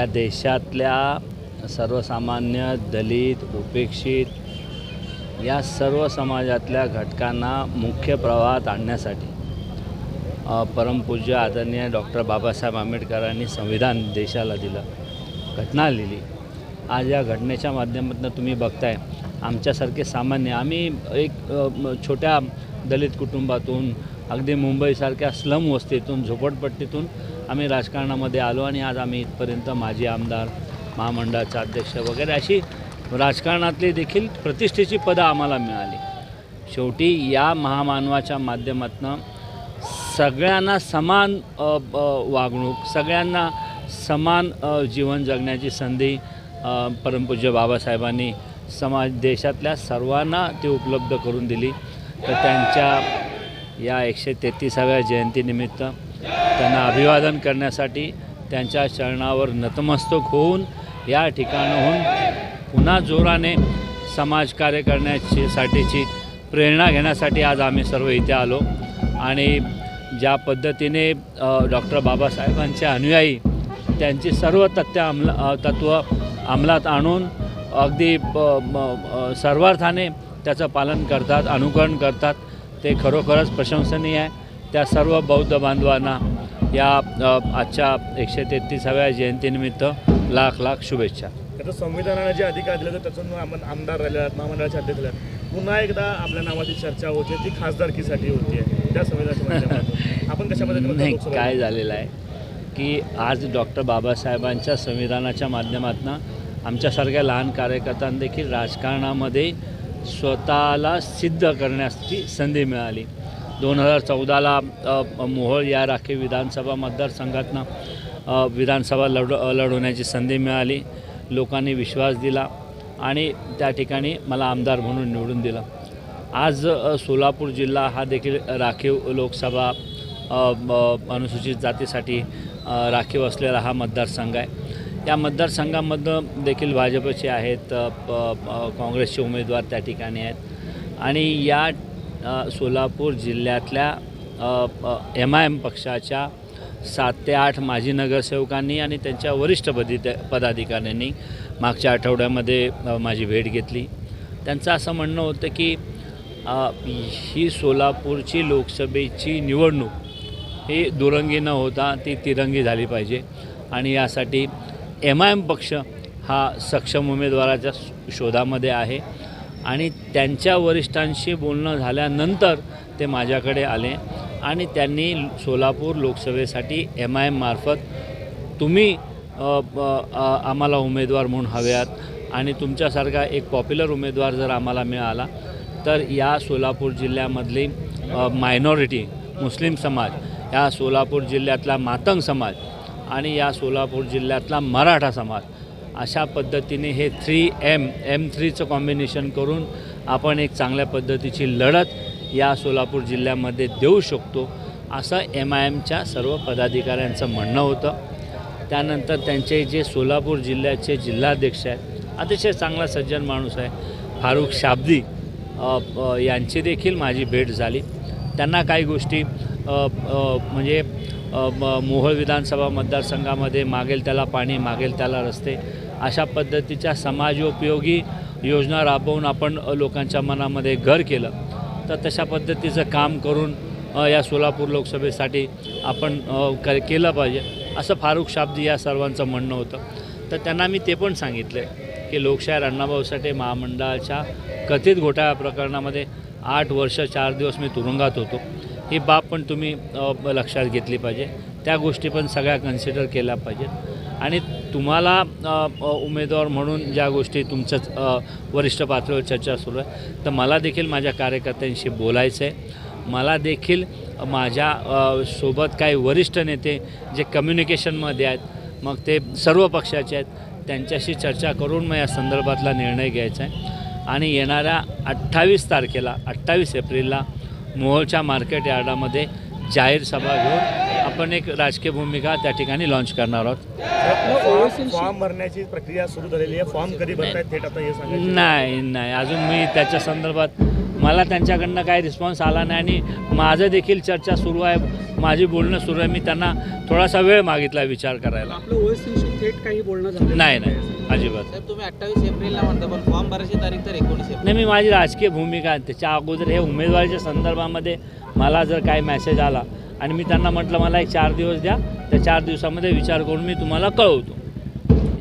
या देशातल्या सर्वसामान्य दलित उपेक्षित या सर्व समाजातल्या घटकांना मुख्य प्रवाहात आणण्यासाठी परमपूज्य आदरणीय डॉक्टर बाबासाहेब आंबेडकरांनी संविधान देशाला दिलं घटना लिहिली. आज या घटनेच्या माध्यमातून तुम्ही बघताय आमच्यासारखे सामान्य आम्ही एक छोट्या दलित कुटुंबातून अगदी मुंबईसारख्या स्लम वस्तीतून झोपडपट्टीतून आम्ही राजकारणामध्ये आलो आणि आज आम्ही इथपर्यंत माजी आमदार महामंडळाचे अध्यक्ष वगैरे अशी राजकारणातली देखील प्रतिष्ठेची पदं आम्हाला मिळाली. शेवटी या महामानवाच्या माध्यमातून सगळ्यांना समान वागणूक सगळ्यांना समान जीवन जगण्याची संधी परमपूज्य बाबासाहेबांनी समाज देशातल्या सर्वांना ती उपलब्ध करून दिली. तर त्यांच्या या एकशे तेहतीसाव्या जयंतीनिमित्त त्यांना अभिवादन करण्यासाठी त्यांच्या चरणावर नतमस्तक होऊन या ठिकाणाहून पुन्हा जोराने समाजकार्य करण्याचीसाठीची प्रेरणा घेण्यासाठी आज आम्ही सर्व इथे आलो. आणि ज्या पद्धतीने डॉक्टर बाबासाहेबांचे अनुयायी त्यांची सर्व तथ्य अंमला तत्त्व अंमलात आणून अगदी ब- म- सर्वार्थाने त्याचं पालन करतात अनुकरण करतात. ते खरोखरच प्रशंसनीय आहे. त्या सर्व बौद्ध बांधवांना या आजच्या एकशे तेहतीसाव्या जयंतीनिमित्त लाख लाख शुभेच्छा. त्याचं संविधानाने जे अधिकार दिले होते त्यातून आपण आमदार राहिले आहेत महामंडळाचे अध्यक्ष आहेत. पुन्हा एकदा आपल्या नावाची चर्चा होते ती खासदारकीसाठी होती त्या संविधानाच्या आपण कशा पद्धतीने नाही काय झालेलं आहे की आज डॉक्टर बाबासाहेबांच्या संविधानाच्या माध्यमातून आमच्यासारख्या लहान कार्यकर्त्यांना देखील राजकारणामध्ये स्वतःला सिद्ध करण्याची संधी मिळाली. दोन हजार चौदाला मोहोळ या राखीव विधानसभा मतदारसंघातनं विधानसभा लढ लढवण्याची संधी मिळाली. लोकांनी विश्वास दिला आणि त्या ठिकाणी मला आमदार म्हणून निवडून दिलं. आज सोलापूर जिल्हा हा देखील राखीव लोकसभा अनुसूचित जातीसाठी राखीव असलेला हा मतदारसंघ आहे. या मतदारसंघामधनं देखील भाजपचे आहेत प- काँग्रेसचे उमेदवार त्या ठिकाणी आहेत. आणि या सोलापूर जिल्ह्यातल्या एम आय एम पक्षाच्या सात ते आठ माजी नगरसेवकांनी आणि त्यांच्या वरिष्ठ पदी पदाधिकाऱ्यांनी मागच्या आठवड्यामध्ये माझी भेट घेतली. त्यांचं असं म्हणणं होतं की ही सोलापूरची लोकसभेची निवडणूक ही दुरंगी न होता ती तिरंगी झाली पाहिजे. आणि यासाठी एम आय एम पक्ष हा सक्षम उमेदवाराच्या शोधामध्ये आहे आणि त्यांच्या वरिष्ठांशी बोलणं झाल्यानंतर ते माझ्याकडे आले आणि त्यांनी सोलापूर लोकसभेसाठी एम आय एममार्फत तुम्ही आम्हाला उमेदवार म्हणून हव्यात आणि तुमच्यासारखा एक पॉप्युलर उमेदवार जर आम्हाला मिळाला तर या सोलापूर जिल्ह्यामधली मायनॉरिटी मुस्लिम समाज या सोलापूर जिल्ह्यातला मातंग समाज आणि या सोलापूर जिल्ह्यातला मराठा समाज अशा पद्धतीने हे थ्री एम एम थ्रीचं कॉम्बिनेशन करून आपण एक चांगल्या पद्धतीची लढत या सोलापूर जिल्ह्यामध्ये देऊ शकतो असं एम आय एमच्या सर्व पदाधिकाऱ्यांचं म्हणणं होतं. त्यानंतर त्यांचे जे सोलापूर जिल्ह्याचे जिल्हाध्यक्ष आहेत अतिशय चांगला सज्जन माणूस आहे फारुख शाब्दी यांची देखील माझी भेट झाली. त्यांना काही गोष्टी म्हणजे मोहोळ विधानसभा मतदारसंघामध्ये मागेल त्याला पाणी मागेल त्याला रस्ते अशा पद्धतीच्या समाजोपयोगी योजना राबवून आपण लोकांच्या मनामध्ये घर केलं. तर तशा पद्धतीचं काम करून या सोलापूर लोकसभेसाठी आपण क केलं पाहिजे असं फारुख शाब्दी या सर्वांचं म्हणणं होतं. तर त्यांना मी ते पण सांगितलं की लोकशाहीर अण्णाभाऊ साठे महामंडळाच्या कथित घोटाळा प्रकरणामध्ये आठ वर्ष चार दिवस मी तुरुंगात होतो. ही बाब पण तुम्ही लक्षात घेतली पाहिजे. त्या गोष्टी पण सगळ्या कन्सिडर केल्या पाहिजेत. आणि तुम्हाला उमेदवार म्हणून ज्या गोष्टी तुमच्याच वरिष्ठ पातळीवर चर्चा सुरू आहे तर मला देखील माझ्या कार्यकर्त्यांशी बोलायचं आहे मला देखील माझ्या सोबत काही वरिष्ठ नेते जे कम्युनिकेशनमध्ये आहेत मग ते सर्व पक्षाचे आहेत त्यांच्याशी चर्चा करून मग या संदर्भातला निर्णय घ्यायचा आहे. आणि येणाऱ्या अठ्ठावीस तारखेला अठ्ठावीस एप्रिलला मोहोळच्या मार्केट यार्डामध्ये जाहीर सभा घेऊन आपण एक राजकीय भूमिका त्या ठिकाणी लॉन्च करणार आहोत. फॉर्म भरण्याची प्रक्रिया सुरू झालेली आहे. फॉर्म कधी भरतायत थेट आता हे सांगायचं नाही नाही. अजून मी त्याच्या संदर्भात मला त्यांच्याकडनं काही रिस्पॉन्स आला नाही आणि माझं देखील चर्चा सुरू आहे. माझी बोलणं सुरू आहे. मी त्यांना थोडासा वेळ मागितला विचार करायला. थेट काही बोलणं झालं नाही नाही. अजिबात. साहेब तुम्ही अठ्ठावीस एप्रिलला म्हणता पण फॉर्म भरायची तारीख तर एकोणीस एप्रिल. नाही मी माझी राजकीय भूमिका आहे. त्याच्या अगोदर हे उमेदवारीच्या संदर्भामध्ये मला जर काही मेसेज आला आणि मी त्यांना म्हटलं मला एक चार दिवस द्या. त्या चार दिवसामध्ये विचार करून मी तुम्हाला कळवतो.